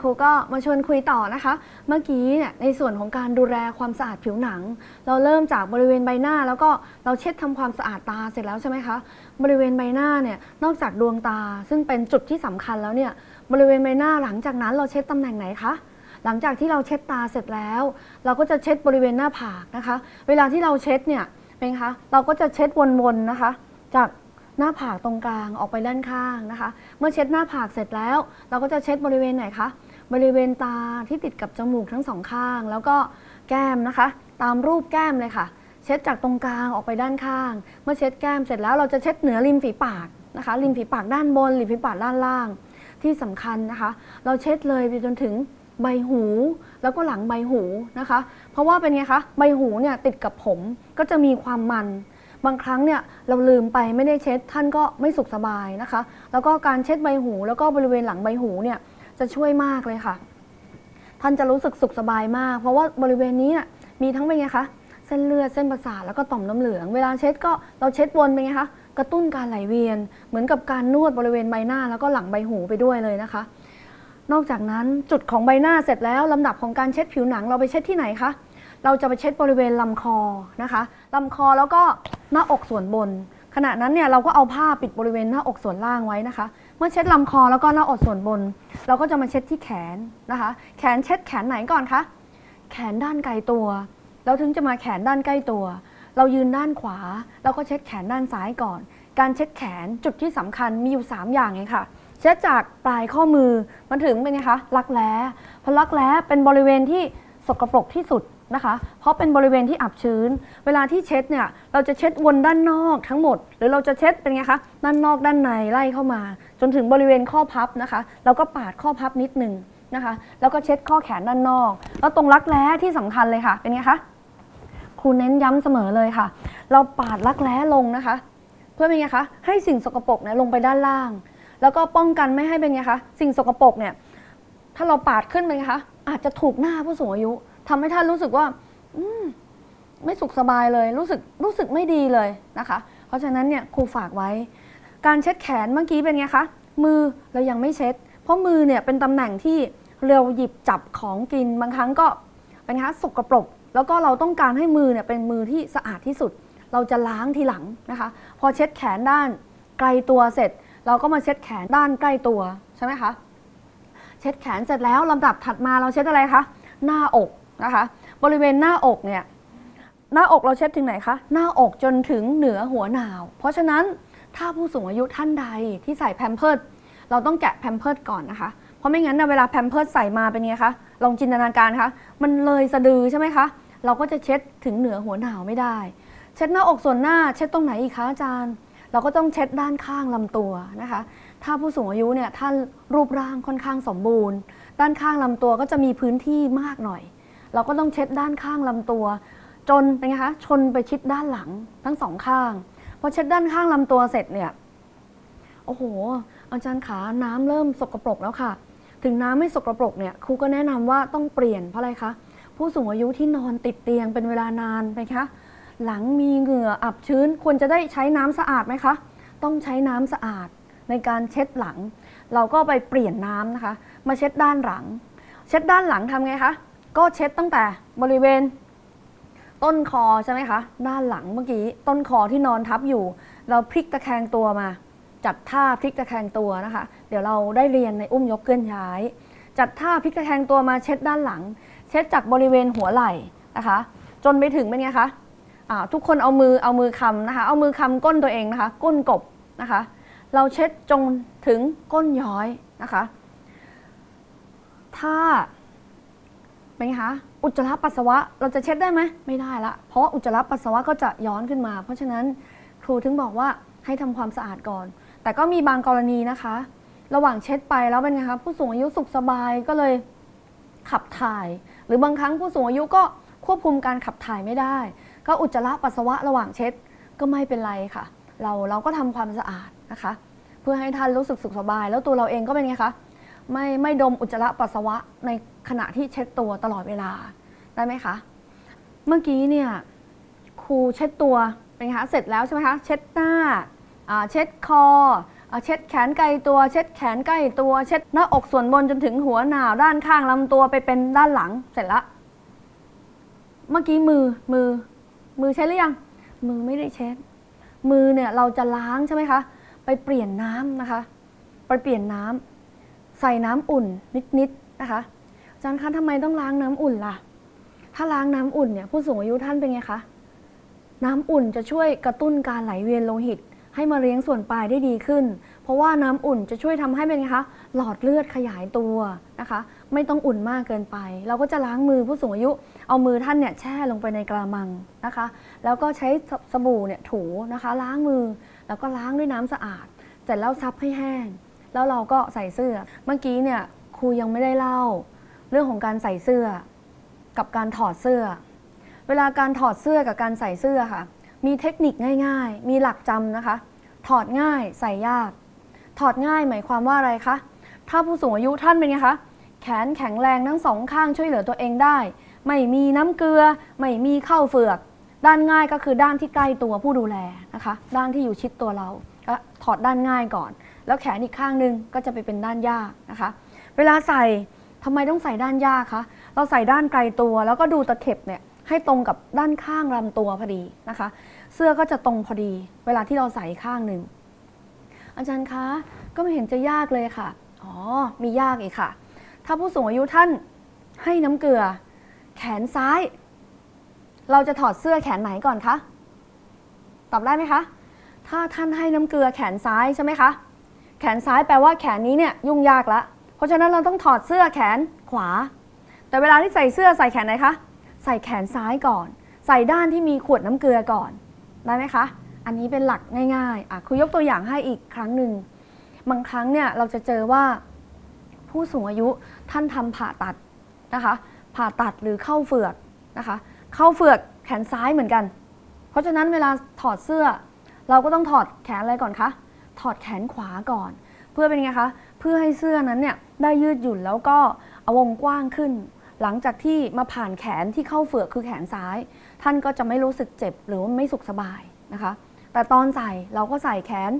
ครูก็มาชวนคุยต่อนะคะ เมื่อกี้เนี่ยในส่วนของการดูแลความสะอาดผิวหนัง เราเริ่มจากบริเวณใบหน้า แล้วก็เราเช็ดทำความสะอาดตาเสร็จแล้วใช่ไหมคะบริเวณใบหน้าเนี่ยนอกจากดวงตา ซึ่งเป็นจุดที่สำคัญแล้วเนี่ยบริเวณใบหน้าหลังจากนั้นเราเช็ดตำแหน่งไหนคะหลังจากที่เราเช็ดตาเสร็จแล้ว เราก็จะเช็ดบริเวณหน้าผากนะคะ เวลาที่เราเช็ดเนี่ยเป็นไงคะเราก็จะเช็ดวนๆนะคะ จาก หน้าผากตรงกลางออกไปด้านข้างนะคะ เมื่อเช็ดหน้าผากเสร็จแล้ว เราก็จะเช็ดบริเวณไหนคะบริเวณตาที่ติดกับจมูกทั้งสองข้าง แล้วก็แก้มนะคะ ตามรูปแก้มเลยค่ะ เช็ดจากตรงกลางออกไปด้านข้าง เมื่อเช็ดแก้มเสร็จแล้วเราจะเช็ดเหนือริมฝีปากนะคะ ริมฝีปากด้านบนริมฝีปากด้านล่าง ที่สำคัญนะคะ เราเช็ดเลยไปจนถึงใบหูแล้วก็หลังใบหูนะคะ เพราะว่าเป็นไงคะใบหูเนี่ยติดกับผมก็จะมีความมัน บางครั้งเนี่ยเราลืมไปไม่ได้เช็ดท่านก็ไม่สุขสบายนะคะ แล้วก็การเช็ดใบหู แล้วก็บริเวณหลังใบหูเนี่ยจะช่วยมากเลยค่ะ ท่านจะรู้สึกสุขสบายมาก เพราะว่าบริเวณนี้น่ะมีทั้งเป็นไงคะเส้นเลือดเส้นประสาทแล้วก็ต่อมน้ำเหลือง เวลาเช็ดก็เราเช็ดวนเป็นไงคะกระตุ้นการไหลเวียน เหมือนกับการนวดบริเวณใบหน้า แล้วก็หลังใบหูไปด้วยเลยนะคะ นอกจากนั้นจุดของใบหน้าเสร็จแล้วลำดับของการเช็ดผิวหนังเราไปเช็ดที่ไหนคะเราจะไปเช็ดบริเวณลำคอนะคะลำคอแล้วก็ หน้าอกส่วนบน ขณะนั้นเนี่ยเราก็เอาผ้าปิดบริเวณหน้าอกส่วนล่างไว้นะคะ เมื่อเช็ดลำคอแล้วก็หน้าอกส่วนบน เราก็จะมาเช็ดที่แขนนะคะ แขนเช็ดแขนไหนก่อนคะแขนด้านไกลตัวแล้วถึงจะมาแขนด้านใกล้ตัว เรายืนด้านขวาเราก็เช็ดแขนด้านซ้ายก่อน การเช็ดแขนจุดที่สำคัญมีอยู่ 3 อย่างเองค่ะ เช็ดจากปลายข้อมือมันถึงเป็นไงคะรักแร้เพราะรักแร้เป็นบริเวณที่สกปรกที่สุด นะคะ เพราะเป็นบริเวณที่อับชื้น เวลาที่เช็ดเนี่ยเราจะเช็ดวนด้านนอกทั้งหมด หรือเราจะเช็ดเป็นไงคะด้านนอกด้านในไล่เข้ามา จนถึงบริเวณข้อพับนะคะ เราก็ปาดข้อพับนิดหนึ่งนะคะ แล้วก็เช็ดข้อแขนด้านนอก แล้วตรงรักแร้ที่สำคัญเลยค่ะเป็นไงคะครูเน้นย้ำเสมอเลยค่ะ เราปาดรักแร้ลงนะคะ เพื่อเป็นไงคะให้สิ่งสกปรกเนี่ยลงไปด้านล่าง แล้วก็ป้องกันไม่ให้เป็นไงคะสิ่งสกปรกเนี่ยถ้าเราปาดขึ้นเป็นไงคะอาจจะถูกหน้าผู้สูงอายุ ทำให้ท่านรู้สึกว่าอืมไม่สุขสบายเลย รู้สึกรู้สึกไม่ดีเลยนะคะ เพราะฉะนั้นเนี่ยครูฝากไว้ การเช็ดแขนเมื่อกี้เป็นไงคะมือเรายังไม่เช็ด เพราะมือเนี่ยเป็นตำแหน่งที่เราหยิบจับของกินบางครั้งก็เป็นไงคะสกปรก แล้วก็เราต้องการให้มือเนี่ยเป็นมือที่สะอาดที่สุด เราจะล้างทีหลังนะคะ พอเช็ดแขนด้านไกลตัวเสร็จ เราก็มาเช็ดแขนด้านใกล้ตัวใช่ไหมคะเช็ดแขนเสร็จแล้วลำดับถัดมาเราเช็ดอะไรคะหน้าอก นะคะ บริเวณหน้าอกเนี่ยหน้าอกเราเช็ดถึงไหนคะ หน้าอกจนถึงเหนือหัวหนาว เพราะฉะนั้นถ้าผู้สูงอายุท่านใดที่ใส่แพมเพิร์ดเราต้องแกะแพมเพิร์ดก่อนนะคะ เพราะไม่งั้นนเวลาแพมเพิร์ดใส่มาเป็นไงคะ ลองจินตนาการคะ มันเลยสะดือใช่ไหมคะ เราก็จะเช็ดถึงเหนือหัวหนาวไม่ได้ เช็ดหน้าอกส่วนหน้าเช็ดตรงไหนอีกคะอาจารย์ เราก็ต้องเช็ดด้านข้างลำตัวนะคะ ถ้าผู้สูงอายุเนี่ยท่านรูปร่างค่อนข้างสมบูรณ์ ด้านข้างลำตัวก็จะมีพื้นที่มากหน่อย เราก็ต้องเช็ดด้านข้างลำตัว จนเป็นไงคะชนไปชิดด้านหลังทั้งสองข้างพอเช็ดด้านข้างลำตัวเสร็จเนี่ยโอ้โห อาจารย์ขาน้ำเริ่มสกปรกแล้วค่ะ ถึงน้ำไม่สกปรกเนี่ยครูก็แนะนำว่าต้องเปลี่ยนเพราะอะไรคะผู้สูงอายุที่นอนติดเตียงเป็นเวลานานไปคะหลังมีเหงื่ออับชื้นควรจะได้ใช้น้ำสะอาดไหมคะต้องใช้น้ำสะอาดในการเช็ดหลัง เราก็ไปเปลี่ยนน้ำนะคะ มาเช็ดด้านหลัง เช็ดด้านหลังทำไงคะ ก็เช็ดตั้งแต่บริเวณ ต้นคอใช่ไหมคะด้านหลังเมื่อกี้ต้นคอที่นอนทับอยู่ เราพลิกตะแคงตัวมา จัดท่าพลิกตะแคงตัวนะคะ เดี๋ยวเราได้เรียนในอุ้มยกเคลื่อนย้าย จัดท่าพลิกตะแคงตัวมาเช็ดด้านหลัง เช็ดจากบริเวณหัวไหล่นะคะ จนไปถึงเป็นไงคะทุกคนเอามือเอามือคำนะคะ เอามือคำก้นตัวเองนะคะ ก้นกบนะคะ เราเช็ดจงถึงก้นย้อยนะคะ ถ้า เป็นไงคะ อุจจาระปัสสาวะเราจะเช็ดได้ไหมไม่ได้ละ เพราะว่าอุจจาระปัสสาวะก็จะย้อนขึ้นมา เพราะฉะนั้นครูถึงบอกว่าให้ทำความสะอาดก่อน แต่ก็มีบางกรณีนะคะ ระหว่างเช็ดไปแล้วเป็นไงคะผู้สูงอายุสุขสบายก็เลยขับถ่าย หรือบางครั้งผู้สูงอายุก็ควบคุมการขับถ่ายไม่ได้ ก็อุจจาระปัสสาวะระหว่างเช็ดก็ไม่เป็นไรค่ะ เราเราก็ทำความสะอาดนะคะ เพื่อให้ท่านรู้สึกสุขสบาย แล้วตัวเราเองก็เป็นไงคะ ไม่ไม่ดมอุจจาระปัสสาวะในขณะที่เช็ดตัวตลอดเวลาได้ไหมคะ เมื่อกี้เนี่ยครูเช็ดตัวเป็นคะเสร็จแล้วใช่ไหมคะเช็ดหน้าเช็ดคอเช็ดแขนใกล้ตัว เช็ดแขนใกล้ตัว เช็ดหน้าอกส่วนบนจนถึงหัวหนาวด้านข้างลำตัวไปเป็นด้านหลังเสร็จละเมื่อกี้มือมือ มือเช็ดหรือยัง มือไม่ได้เช็ด มือเนี่ยเราจะล้างใช่ไหมคะ ไปเปลี่ยนน้ำนะคะ ไปเปลี่ยนน้ำ ใส่น้ำอุ่นนิดๆนะคะอาจารย์คะทำไมต้องล้างน้ำอุ่นล่ะ ถ้าล้างน้ำอุ่นเนี่ยผู้สูงอายุท่านเป็นไงคะน้ำอุ่นจะช่วยกระตุ้นการไหลเวียนโลหิต ให้มาเลี้ยงส่วนปลายได้ดีขึ้น เพราะว่าน้ำอุ่นจะช่วยทำให้เป็นไงคะหลอดเลือดขยายตัวนะคะ ไม่ต้องอุ่นมากเกินไป เราก็จะล้างมือผู้สูงอายุ เอามือท่านเนี่ยแช่ลงไปในกระมังนะคะ แล้วก็ใช้สบู่เนี่ยถูนะคะ ล้างมือแล้วก็ล้างด้วยน้ำสะอาดเสร็จแล้วซับให้แห้ง แล้วเราก็ใส่เสื้อ เมื่อกี้เนี่ยครูยังไม่ได้เล่า เรื่องของการใส่เสื้อ กับการถอดเสื้อ เวลาการถอดเสื้อกับการใส่เสื้อค่ะ มีเทคนิคง่าย ๆ มีหลักจำนะคะ ถอดง่ายใส่ยาก ถอดง่ายหมายความว่าอะไรคะถ้าผู้สูงอายุท่านเป็นไงคะแขนแข็งแรงทั้งสองข้างช่วยเหลือตัวเองได้ ไม่มีน้ำเกลือ ไม่มีเข้าเฟือก ด้านง่ายก็คือด้านที่ใกล้ตัวผู้ดูแลนะคะ ด้านที่อยู่ชิดตัวเราก็ถอดด้านง่ายก่อน แล้วแขนอีกข้างหนึงก็จะไปเป็นด้านยากนะคะ เวลาใส่ทำไมต้องใส่ด้านยากคะ เราใส่ด้านไกลตัว แล้วก็ดูตะเข็บเนี่ยให้ตรงกับด้านข้างลำตัวพอดีนะคะ เสื้อก็จะตรงพอดี เวลาที่เราใส่ข้างหนึ่งอาจารย์คะก็ไม่เห็นจะยากเลยค่ะ อ๋อ มียากอีกค่ะ ถ้าผู้สูงอายุท่านให้น้ำเกลือ แขนซ้าย เราจะถอดเสื้อแขนไหนก่อนคะ ตอบได้ไหมคะ ถ้าท่านให้น้ำเกลือแขนซ้ายใช่ไหมคะ ขนซ้ายแปลว่าแขนนี้เนี่ยยุ่งยากละ เพราะฉะนั้นเราต้องถอดเสื้อแขนขวา แต่เวลาที่ใส่เสื้อใส่แขนไหนคะ ใส่แขนซ้ายก่อน ใส่ด้านที่มีขวดน้ำเกลือก่อน ได้ไหมคะ อันนี้เป็นหลักง่ายๆอะครูยกตัวอย่างให้อีกครั้งหนึ่ง บางครั้งเนี่ยเราจะเจอว่าผู้สูงอายุท่านทำผ่าตัดนะคะ ผ่าตัดหรือเข้าเฟือกนะคะ เข้าเฟือกแขนซ้ายเหมือนกัน เพราะฉะนั้นเวลาถอดเสื้อ เราก็ต้องถอดแขนอะไรก่อนคะ ถอดแขนขวาก่อน เพื่อเป็นไงคะเพื่อให้เสื้อนั้นเนี่ยได้ยืดหยุ่นแล้วก็เอาวงกว้างขึ้น หลังจากที่มาผ่านแขนที่เข้าเฟือกคือแขนซ้าย ท่านก็จะไม่รู้สึกเจ็บหรือว่าไม่สุขสบายนะคะ แต่ตอนใส่เราก็ใส่แขน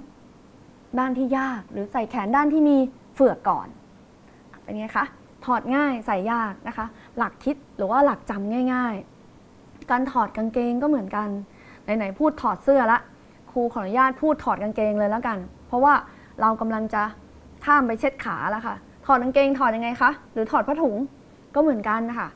ด้านที่ยากหรือใส่แขนด้านที่มีเฟือกก่อนเป็นไงคะถอดง่ายใส่ยากนะคะ หลักคิดหรือว่าหลักจำง่าย ๆ การถอดกางเกงก็เหมือนกันไหนๆพูดถอดเสื้อละ ครูขออนุญาตพูดถอดกางเกงเลยแล้วกัน เพราะว่าเรากำลังจะข้ามไปเช็ดขาแล้วค่ะ ถอดกางเกงถอดยังไงคะ หรือถอดผ้าถุงก็เหมือนกันนะคะ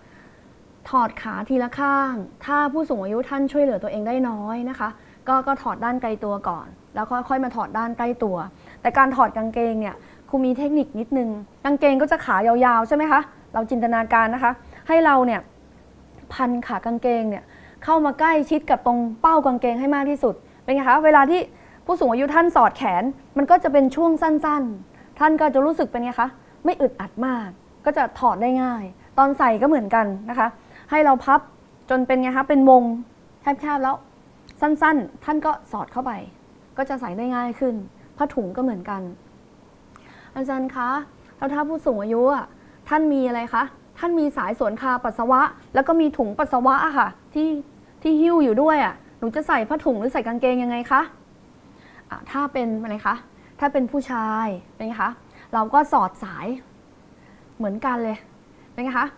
ถอดขาทีละข้าง ถ้าผู้สูงอายุท่านช่วยเหลือตัวเองได้น้อยนะคะ ก็ก็ถอดด้านไกลตัวก่อน แล้วค่อยๆมาถอดด้านใกล้ตัว แต่การถอดกางเกงเนี่ยครูมีเทคนิคนิดนึง กางเกงก็จะขายาวๆใช่ไหมคะ เราจินตนาการนะคะ ให้เราเนี่ยพันขากางเกงเนี่ยเข้ามาใกล้ชิดกับตรงเป้ากางเกงให้มากที่สุด เป็นไงคะเวลาที่ผู้สูงอายุท่านสอดแขน มันก็จะเป็นช่วงสั้นๆ ท่านก็จะรู้สึกเป็นไงคะไม่อึดอัดมาก ก็จะถอดได้ง่าย ตอนใส่ก็เหมือนกันนะคะ ให้เราพับจนเป็นไงคะเป็นวงแคบๆแล้วสั้นๆ ท่านก็สอดเข้าไป ก็จะใส่ได้ง่ายขึ้นผ้าถุงก็เหมือนกัน อาจารย์คะแล้วถ้าผู้สูงอายุอะท่านมีอะไรคะท่านมีสายสวนคาปัสสาวะ แล้วก็มีถุงปัสสาวะค่ะที่ที่หิ้วอยู่ด้วยอะ หนูจะใส่ผ้าถุงหรือใส่กางเกงยังไงคะถ้าเป็นอะไรคะ ถ้าเป็นผู้ชายเป็นไงคะ เราก็สอดสายเหมือนกันเลยเป็นไงคะ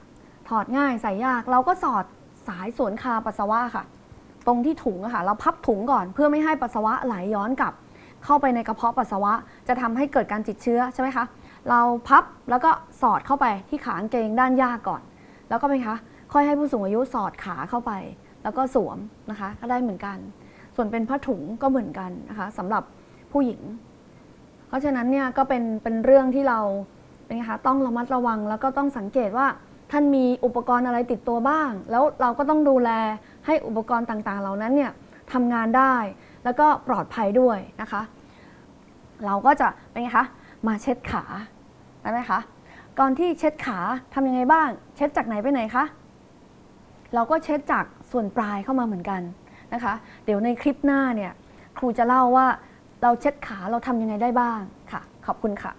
ถอดง่ายใส่ยาก เราก็สอดสายสวนคาปัสสาวะค่ะ ตรงที่ถุงอะค่ะ เราพับถุงก่อนเพื่อไม่ให้ปัสสาวะไหลย้อนกลับ เข้าไปในกระเพาะปัสสาวะจะทำให้เกิดการติดเชื้อใช่ไหมคะ เราพับแล้วก็สอดเข้าไปที่ขากางเกงด้านยากก่อน แล้วก็เป็นคะ ค่อยให้ผู้สูงอายุสอดขาเข้าไป แล้วก็สวมนะคะก็ได้เหมือนกัน ส่วนเป็นผ้าถุงก็เหมือนกันนะคะสำหรับผู้หญิง เพราะฉะนั้นเนี่ยก็เป็นเป็นเรื่องที่เราเป็นไงคะต้องระมัดระวังแล้วก็ต้องสังเกตว่าท่านมีอุปกรณ์อะไรติดตัวบ้าง แล้วเราก็ต้องดูแลให้อุปกรณ์ต่างๆ เหล่านั้นเนี่ยทำงานได้ แล้วก็ปลอดภัยด้วยนะคะ เราก็จะเป็นไงคะมาเช็ดขาได้ไหมคะก่อนที่เช็ดขาทำยังไงบ้าง เช็ดจากไหนไปไหนคะ เราก็เช็ดจากส่วนปลายเข้ามาเหมือนกันนะคะ เดี๋ยวในคลิปหน้าเนี่ยครูจะเล่าว่าเราเช็ดขาเราทำยังไงได้บ้างค่ะ ขอบคุณค่ะ